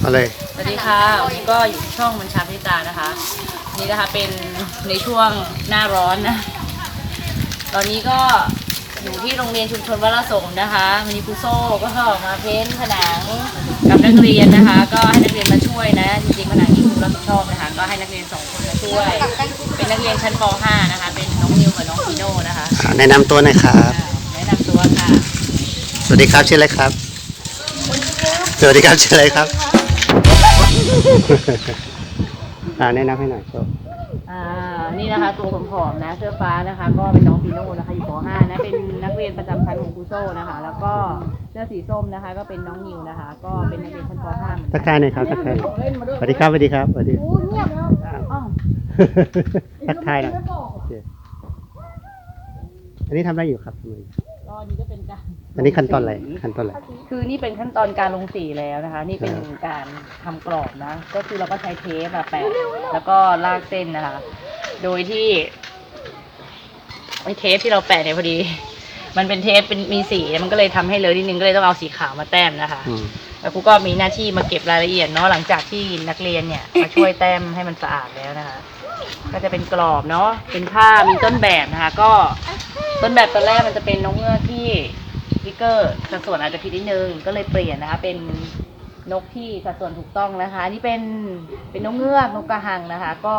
เอาเลยสวัสดีค่ะวันนี้ก็อยู่ที่ช่องมันชาพิตานะคะ นี่นะคะเป็นในช่วงหน้าร้อนนะ ตอนนี้ก็อยู่ที่โรงเรียนชุมชนวัดละสมนะคะวันนี้ครูโซ่ก็มาเพ้นท์ผนังกับนักเรียนนะคะ ก็ให้นักเรียนมาช่วยนะจริงๆผนังที่ครูรับผิดชอบนะคะ ก็ให้นักเรียนสองคนมาช่วย เป็นนักเรียนชั้นป .5 นะคะ เป็นน้องนิวกับน้องฟีโน่นะคะอ่าแนะนำตัวหน่อยครับ อ่าแนะนำตัวค่ะ สวัสดีครับชื่ออะไรครับ สวัสดีครับชื่ออะไรครับ อ่าแนะนำให้หน่อยโชว์อ่านี่นะคะ ตัวผอมๆนะ เสื้อฟ้านะคะ ก็เป็นน้องฟีโน่นะคะอยู่ป .5 นะเป็นนักเรียนประจำชั้นของครูโซ่นะคะ แล้วก็เสื้อสีส้มนะคะ ก็เป็นน้องนิวนะคะ ก็เป็นนักเรียนชั้นป .5 เหมือนทักักทายหน่อยครับทักทายหน่อยสวัสดีครับสวัสดีครับสวัสดีอ้าวทักทายหน่อยโอเคอันนี้ทำอะไรอยู่ครับทำอะไรอยู่ก็อันนี้ก็เป็นการ อันนี้ขั้นตอนอะไรขั้นตอนอะไร คือนี่เป็นขั้นตอนการลงสีแล้วนะคะ นี่เป็นการทำกรอบนะ ก็คือเราก็ใช้เทปอะแปะแล้วก็ลากเส้นนะคะ โดยที่ไอ้เทปที่เราแปะเนี่ยพอดี มันเป็นเทปเป็นมีสีมันก็เลยทำให้เลอะนิดนึงก็เลยต้องเอาสีขาวมาแต้มนะคะอืม แล้วครูก็มีหน้าที่มาเก็บรายละเอียดเนาะหลังจากที่นักเรียนเนี่ยมาช่วยแต้มให้มันสะอาดแล้วนะคะ ก็จะเป็นกรอบเนาะเป็นผ้ามีต้นแบบนะคะ ก็ต้นแบบตอนแรกมันจะเป็นนกเงือกที่ วิกเกอร์สัดส่วนอาจจะผิดนิดนึงก็เลยเปลี่ยนนะคะ เป็นนกที่สัดส่วนถูกต้องนะคะอันนี่เป็นเป็นนกเงือกนกกระหังนะคะ ก็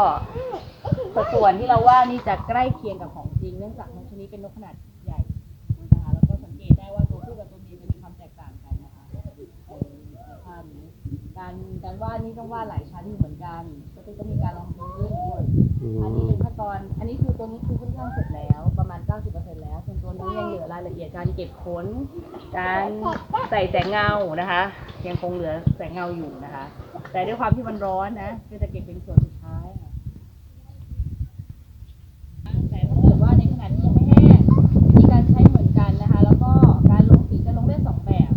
สัดส่วนที่เราว่านี่จะใกล้เคียงกับของจริง เนื่องจากนกชนิดเป็นนกขนาดใหญ่นะคะแล้วก็สังเกตได้ว่าตัวผู้กับตัวเมียจะมีความแตกต่างกันนะคะในภาพนี้การการวาดนี่ต้องวาดหลายชั้นอยู่เหมือนกันก็คือต้องมีการลองพื้นด้วยอือันนี้มเป็นขั้นตอนอันนี้คือตัวนี้คือค่อนข้างเสร็จแล้ว ประมาณ90%แล้วส่วนตัวนี้ยังเหลือรายละเอียดการเก็บขน การใส่แสงเงานะคะ ยังคงเหลือแสงเงาอยู่นะคะ แต่ด้วยความที่มันร้อนนะก็จะเก็บเป็นส่วนสุดท้ายค่ะแต่ถ้าเกิดว่าในขณะที่ยังไม่แห้งมีการใช้เหมือนกันนะคะ แล้วก็การลงสีจะลงได้สองแบบ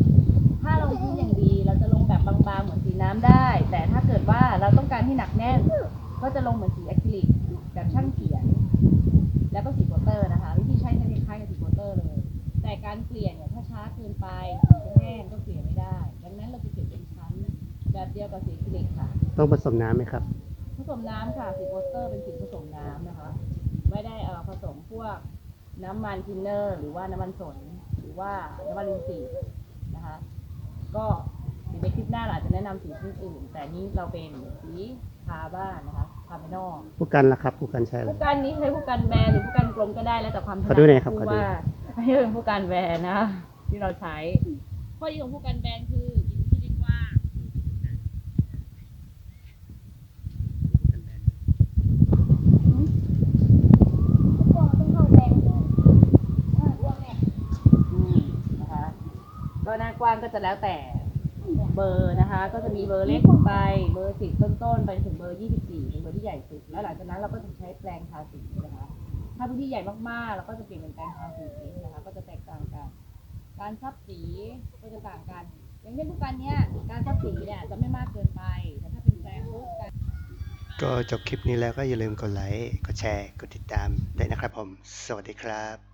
ถ้าลงพื้นอย่างดีเราจะลงแบบบางๆเหมือนสีน้ำได้ แต่ถ้าเกิดว่าเราต้องการให้หนักแน่น ก็จะลงเหมือนสีอะคริลิก การเปลี่ยนเนี่ยถ้าช้าเกินไปสีจะแห้งก็เปลี่ยนไม่ได้ ดังนั้นเราจะเก็บเป็นชั้นแบบเดียวกับสีอะคริลิกค่ะ ต้องผสมน้ำไหมครับ ผสมน้ำค่ะสีโปสเตอร์เป็นสีผสมน้ำนะคะ ไม่ได้เอ่อผสมพวกน้ำมันทินเนอร์ หรือว่าน้ำมันสนหรือว่าน้ำมันลินสีนะคะ ก็เดี๋ยวในคลิปหน้าเราอาจจะแนะนำสีชนิดอื่น แต่นี้เราเป็นสีทาบ้านนะคะทาไปนอก ผู้กันล่ะครับ ผู้กันใช่อะไรผู้กันนี้ใช้ผู้กันแบนหรือผู้กันกลมก็ได้แล้วแต่ความถนัขอดูหน่อยครับผู้ขอดู ว่า อันนี้เป็นผู้กันแบนนะที่เราใช้ ข้อดีของผู้กันแบนคือยิงที่ได้กว้างอืมนะคะก็หน้ากว้างก็จะแล้วแต่เบอร์นะคะ ก็จะมีเบอร์เล็กไป เบอร์สิบต้นๆไปถึงเบอร์ยี่สิบสี่เป็นเบอร์ที่ใหญ่สุด แล้วหลังจากนั้นเราก็จะใช้แปลงทาสีนะคะ ถ้าพื้นที่ใหญ่มากๆ เราก็จะเปลี่ยนเป็นแปลงทาสีนะคะ ก็จะแตกต่างกัน การซับสีก็จะต่างกัน อย่างเช่นทุกกันเนี้ยการซับสีเนี่ยจะไม่มากเกินไป แต่ถ้าเป็นแปลงรูปการก็จบคลิปนี้แล้วก็อย่าลืมกดไลค์ กดแชร์ กดติดตามด้วยนะครับผม สวัสดีครับ